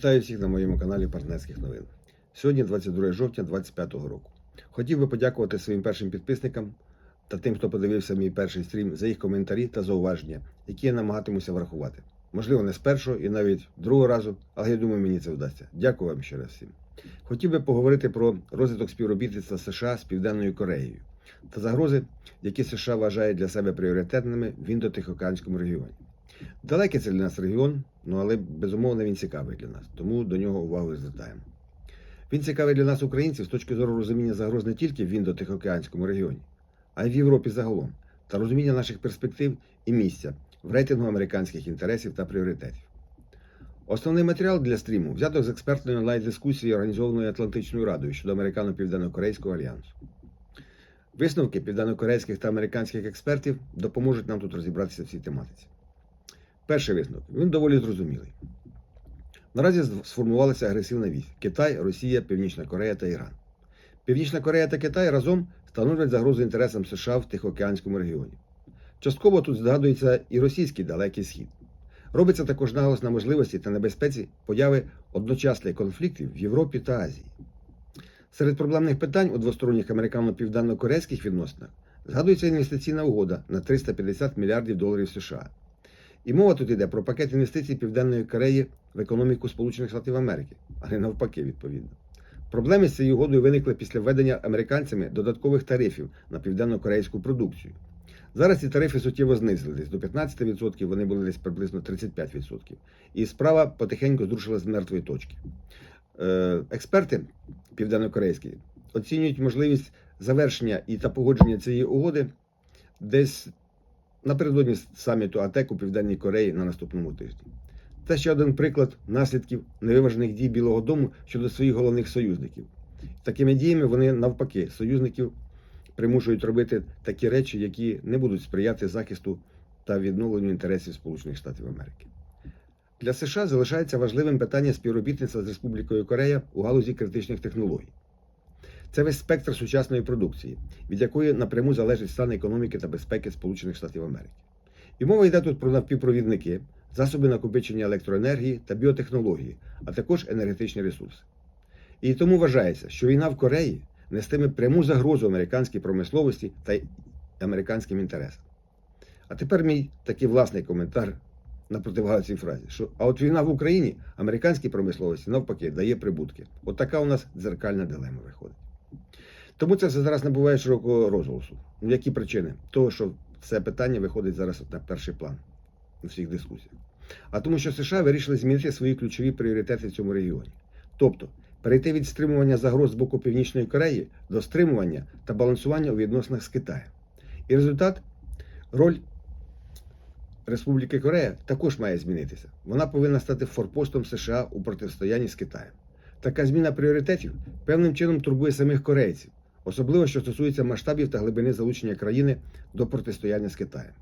Вітаю всіх на моєму каналі партнерських новин. Сьогодні 22 жовтня 2025 року. Хотів би подякувати своїм першим підписникам та тим, хто подивився мій перший стрім за їх коментарі та зауваження, які я намагатимуся врахувати. Можливо, не з першого і навіть другого разу, але я думаю, мені це вдасться. Дякую вам ще раз всім. Хотів би поговорити про розвиток співробітництва США з Південною Кореєю та загрози, які США вважають для себе пріоритетними в індотихоокеанському регіоні. Далекий це для нас регіон, ну але безумовно він цікавий для нас, тому до нього увагу звертаємо. Він цікавий для нас, українців, з точки зору розуміння загроз не тільки в індотихоокеанському регіоні, а й в Європі загалом, та розуміння наших перспектив і місця в рейтингу американських інтересів та пріоритетів. Основний матеріал для стріму взято з експертної онлайн-дискусії, організованої Атлантичною Радою щодо американо-південно-корейського альянсу. Висновки південно-корейських та американських експертів допоможуть нам тут розібратися в цій тематиці. Перший висновок. Він доволі зрозумілий. Наразі сформувалася агресивна вісь Китай, Росія, Північна Корея та Іран. Північна Корея та Китай разом становлять загрозу інтересам США в Тихоокеанському регіоні. Частково тут згадується і російський далекий схід. Робиться також наголос на можливості та небезпеці появи одночасних конфліктів в Європі та Азії. Серед проблемних питань у двосторонніх американо-південно-корейських відносинах згадується інвестиційна угода на 350 мільярдів доларів США. І мова тут йде про пакет інвестицій Південної Кореї в економіку Сполучених Штатів Америки, а не навпаки, відповідно. Проблеми з цією угодою виникли після введення американцями додаткових тарифів на південно-корейську продукцію. Зараз ці тарифи суттєво знизились до 15%, вони були десь приблизно 35%. І справа потихеньку зрушила з мертвої точки. Е, експерти південно-корейські оцінюють можливість завершення і та погодження цієї угоди десь напередодні саміту АТЕК у Південній Кореї на наступному тижні. Це ще один приклад наслідків невиважених дій Білого Дому щодо своїх головних союзників. Такими діями вони навпаки союзників примушують робити такі речі, які не будуть сприяти захисту та відновленню інтересів Сполучених Штатів Америки. Для США залишається важливим питання співробітництва з Республікою Корея у галузі критичних технологій. Це весь спектр сучасної продукції, від якої напряму залежить стан економіки та безпеки Сполучених Штатів Америки. І мова йде тут про навпівпровідники, засоби накопичення електроенергії та біотехнології, а також енергетичні ресурси. І тому вважається, що війна в Кореї нестиме пряму загрозу американській промисловості та американським інтересам. А тепер мій такий власний коментар на противагу цій фразі, що а от війна в Україні американській промисловості навпаки дає прибутки. От така у нас дзеркальна дилема виходить. Тому це зараз набуває широкого розголосу. Які причини? Того, що це питання виходить зараз на перший план у всіх дискусіях. А тому, що США вирішили змінити свої ключові пріоритети в цьому регіоні. Тобто перейти від стримування загроз з боку Північної Кореї до стримування та балансування у відносинах з Китаєм. І результат роль Республіки Корея також має змінитися. Вона повинна стати форпостом США у протистоянні з Китаєм. Така зміна пріоритетів певним чином турбує самих корейців, особливо що стосується масштабів та глибини залучення країни до протистояння з Китаєм.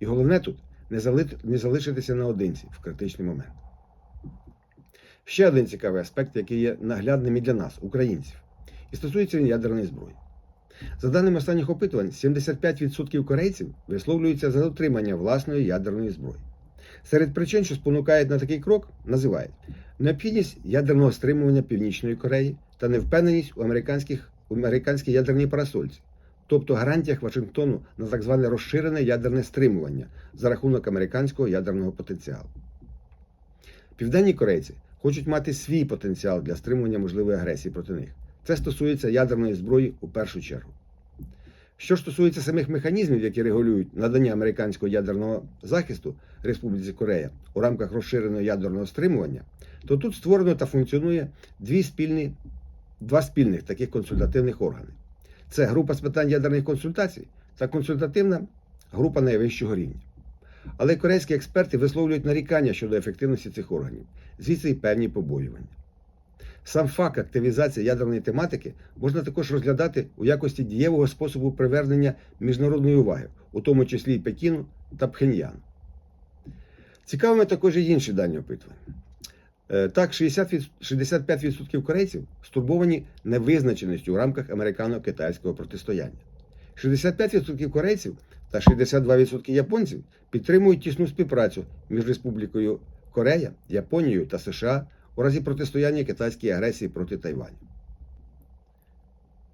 І головне тут не, зали- не залишитися наодинці в критичний момент. Ще один цікавий аспект, який є наглядним і для нас, українців, і стосується він ядерної зброї. За даними останніх опитувань, 75% корейців висловлюються за дотримання власної ядерної зброї. Серед причин, що спонукають на такий крок, називають необхідність ядерного стримування Північної Кореї та невпевненість у американських американській ядерній парасольці, тобто гарантіях Вашингтону на так зване розширене ядерне стримування за рахунок американського ядерного потенціалу. Південні корейці хочуть мати свій потенціал для стримування можливої агресії проти них. Це стосується ядерної зброї у першу чергу. Що ж стосується самих механізмів, які регулюють надання американського ядерного захисту Республіці Корея у рамках розширеного ядерного стримування, то тут створено та функціонує дві спільні, два спільних таких консультативних органи. Це група з питань ядерних консультацій та консультативна група найвищого рівня. Але корейські експерти висловлюють нарікання щодо ефективності цих органів, звідси й певні побоювання. Сам факт активізації ядерної тематики можна також розглядати у якості дієвого способу привернення міжнародної уваги, у тому числі і Пекіну та Пхеньяну. Цікавими також і інші дані опитування. Е, Так, 60 65% корейців стурбовані невизначеністю у рамках американо-китайського протистояння. 65% корейців та 62% японців підтримують тісну співпрацю між Республікою Корея, Японією та США у разі протистояння китайській агресії проти Тайваню.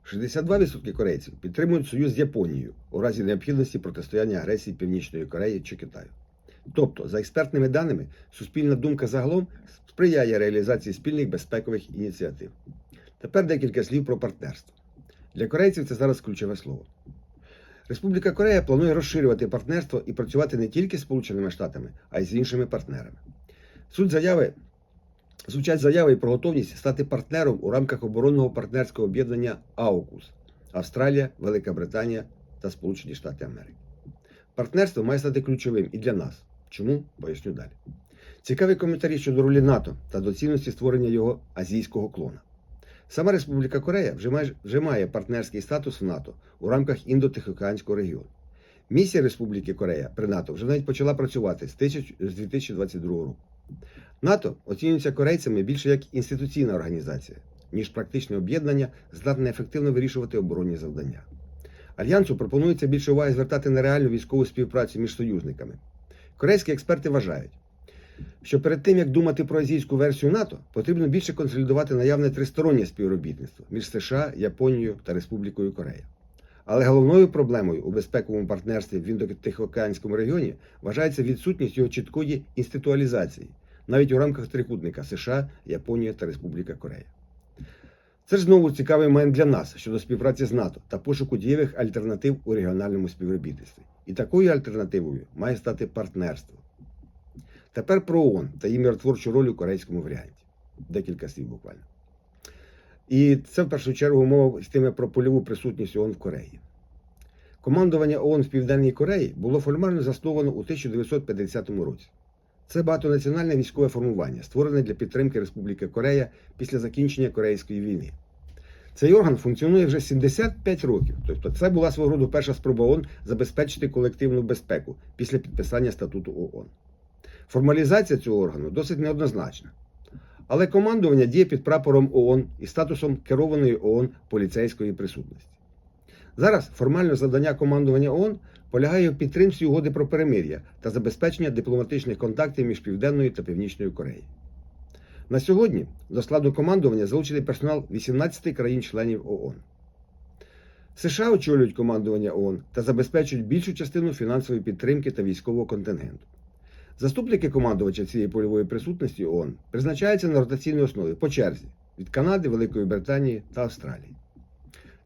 62% корейців підтримують союз з Японією у разі необхідності протистояння агресії Північної Кореї чи Китаю. Тобто, за експертними даними, суспільна думка загалом сприяє реалізації спільних безпекових ініціатив. Тепер декілька слів про партнерство. Для корейців це зараз ключове слово. Республіка Корея планує розширювати партнерство і працювати не тільки з Сполученими Штатами, а й з іншими партнерами. Суть заяви звучать заяви про готовність стати партнером у рамках оборонного партнерського об'єднання АУКУС Австралія, Велика Британія та Сполучені Штати Америки. Партнерство має стати ключовим і для нас. Чому? Поясню далі. Цікаві коментарі щодо ролі НАТО та доцільності створення його азійського клона. Сама Республіка Корея вже має, вже має партнерський статус в НАТО у рамках Індо-Тихоокеанського регіону. Місія Республіки Корея при НАТО вже навіть почала працювати з 2022 року. НАТО оцінюється корейцями більше як інституційна організація, ніж практичне об'єднання, здатне ефективно вирішувати оборонні завдання. Альянсу пропонується більше уваги звертати на реальну військову співпрацю між союзниками. Корейські експерти вважають, що перед тим як думати про азійську версію НАТО, потрібно більше консолідувати наявне тристороннє співробітництво між США, Японією та Республікою Корея. Але головною проблемою у безпековому партнерстві в Індо-Тихоокеанському регіоні вважається відсутність його чіткої інституалізації, навіть у рамках трикутника США, Японія та Республіка Корея. Це ж знову цікавий момент для нас щодо співпраці з НАТО та пошуку дієвих альтернатив у регіональному співробітництві. І такою альтернативою має стати партнерство. Тепер про ООН та її миротворчу роль у корейському варіанті. Декілька слів буквально. І це в першу чергу мова йтиме про польову присутність ООН в Кореї. Командування ООН в Південній Кореї було формально засновано у 1950 році. Це багатонаціональне військове формування, створене для підтримки Республіки Корея після закінчення Корейської війни. Цей орган функціонує вже 75 років. Тобто, це була свого роду перша спроба ООН забезпечити колективну безпеку після підписання статуту ООН. Формалізація цього органу досить неоднозначна. Але командування діє під прапором ООН і статусом керованої ООН поліцейської присутності. Зараз формальне завдання командування ООН полягає в підтримці угоди про перемир'я та забезпечення дипломатичних контактів між Південною та Північною Кореєю. На сьогодні до складу командування залучений персонал 18 країн-членів ООН. США очолюють командування ООН та забезпечують більшу частину фінансової підтримки та військового контингенту. Заступники командувача цієї польової присутності ООН призначаються на ротаційній основі по черзі від Канади, Великої Британії та Австралії.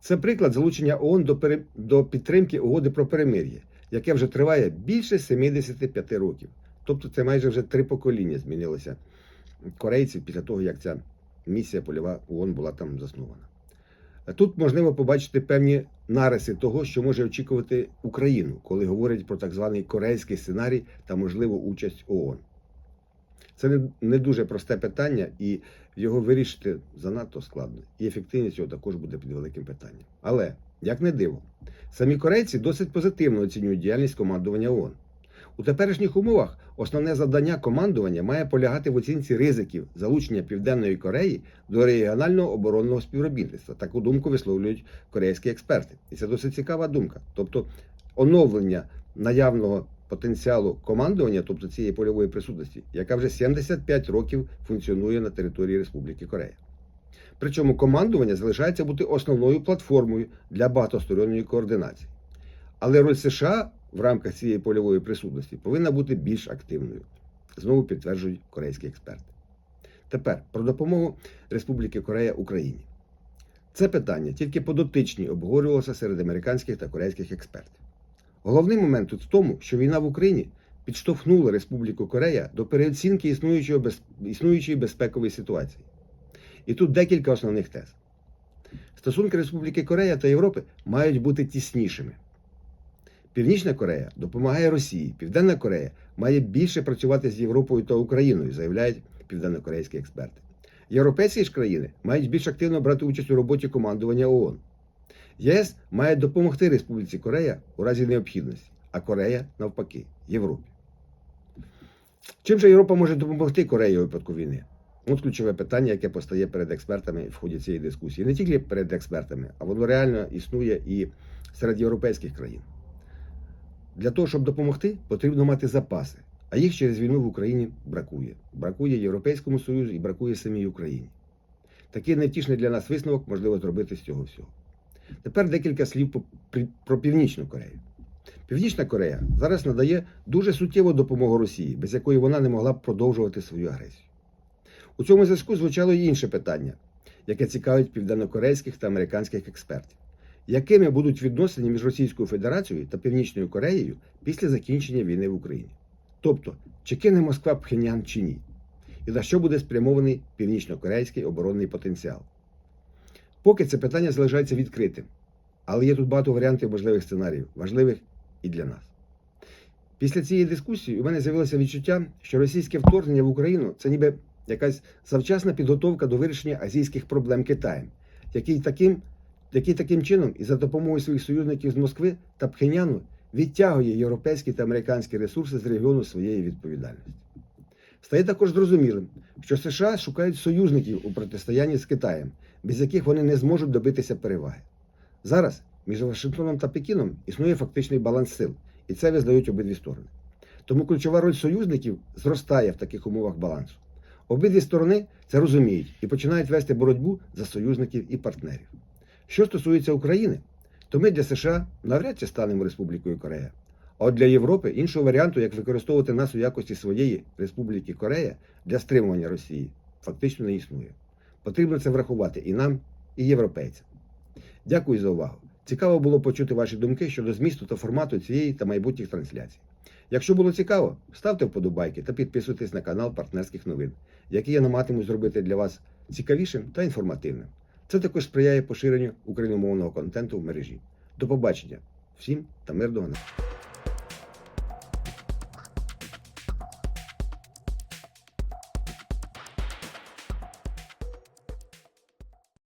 Це приклад залучення ООН до, пере... до підтримки угоди про перемир'я, яке вже триває більше 75 років. Тобто це майже вже три покоління змінилося корейців після того, як ця місія польова ООН була там заснована. Тут можливо побачити певні нариси того, що може очікувати Україну, коли говорять про так званий корейський сценарій та можливу участь ООН. Це не, дуже просте питання, і його вирішити занадто складно. І ефективність його також буде під великим питанням. Але, як не диво, самі корейці досить позитивно оцінюють діяльність командування ООН. У теперішніх умовах основне завдання командування має полягати в оцінці ризиків залучення Південної Кореї до регіонального оборонного співробітництва. Таку думку висловлюють корейські експерти. І це досить цікава думка. Тобто оновлення наявного потенціалу командування, тобто цієї польової присутності, яка вже 75 років функціонує на території Республіки Корея. Причому командування залишається бути основною платформою для багатосторонньої координації. Але роль США в рамках цієї польової присутності повинна бути більш активною. Знову підтверджують корейські експерти. Тепер про допомогу Республіки Корея Україні. Це питання тільки по дотичній обговорювалося серед американських та корейських експертів. Головний момент тут в тому, що війна в Україні підштовхнула Республіку Корея до переоцінки існуючої, без... існуючої безпекової ситуації. І тут декілька основних тез. Стосунки Республіки Корея та Європи мають бути тіснішими. Північна Корея допомагає Росії, Південна Корея має більше працювати з Європою та Україною, заявляють південнокорейські експерти. Європейські ж країни мають більш активно брати участь у роботі командування ООН. ЄС має допомогти Республіці Корея у разі необхідності, а Корея навпаки Європі. Чим же Європа може допомогти Кореї у випадку війни? От ключове питання, яке постає перед експертами в ході цієї дискусії. Не тільки перед експертами, а воно реально існує і серед європейських країн. Для того, щоб допомогти, потрібно мати запаси. А їх через війну в Україні бракує. Бракує Європейському Союзу і бракує самій Україні. Такий невтішний для нас висновок можливо зробити з цього всього. Тепер декілька слів про Північну Корею. Північна Корея зараз надає дуже суттєву допомогу Росії, без якої вона не могла б продовжувати свою агресію. У цьому зв'язку звучало й інше питання, яке цікавить південнокорейських та американських експертів. Якими будуть відносини між Російською Федерацією та Північною Кореєю після закінчення війни в Україні? Тобто, чи кине Москва Пхенян чи ні? І на що буде спрямований північно-корейський оборонний потенціал? Поки це питання залишається відкритим, але є тут багато варіантів можливих сценаріїв, важливих і для нас. Після цієї дискусії у мене з'явилося відчуття, що російське вторгнення в Україну це ніби якась завчасна підготовка до вирішення азійських проблем Китаєм, який таким, який таким чином і за допомогою своїх союзників з Москви та Пхеняну відтягує європейські та американські ресурси з регіону своєї відповідальності. Стає також зрозумілим, що США шукають союзників у протистоянні з Китаєм, без яких вони не зможуть добитися переваги. Зараз між Вашингтоном та Пекіном існує фактичний баланс сил, і це визнають обидві сторони. Тому ключова роль союзників зростає в таких умовах балансу. Обидві сторони це розуміють і починають вести боротьбу за союзників і партнерів. Що стосується України, то ми для США навряд чи станемо Республікою Корея. А от для Європи іншого варіанту, як використовувати нас у якості своєї Республіки Корея для стримування Росії, фактично не існує. Потрібно це врахувати і нам, і європейцям. Дякую за увагу. Цікаво було почути ваші думки щодо змісту та формату цієї та майбутніх трансляцій. Якщо було цікаво, ставте вподобайки та підписуйтесь на канал партнерських новин, який я намагатимусь зробити для вас цікавішим та інформативним. Це також сприяє поширенню україномовного контенту в мережі. До побачення всім та мирного неба!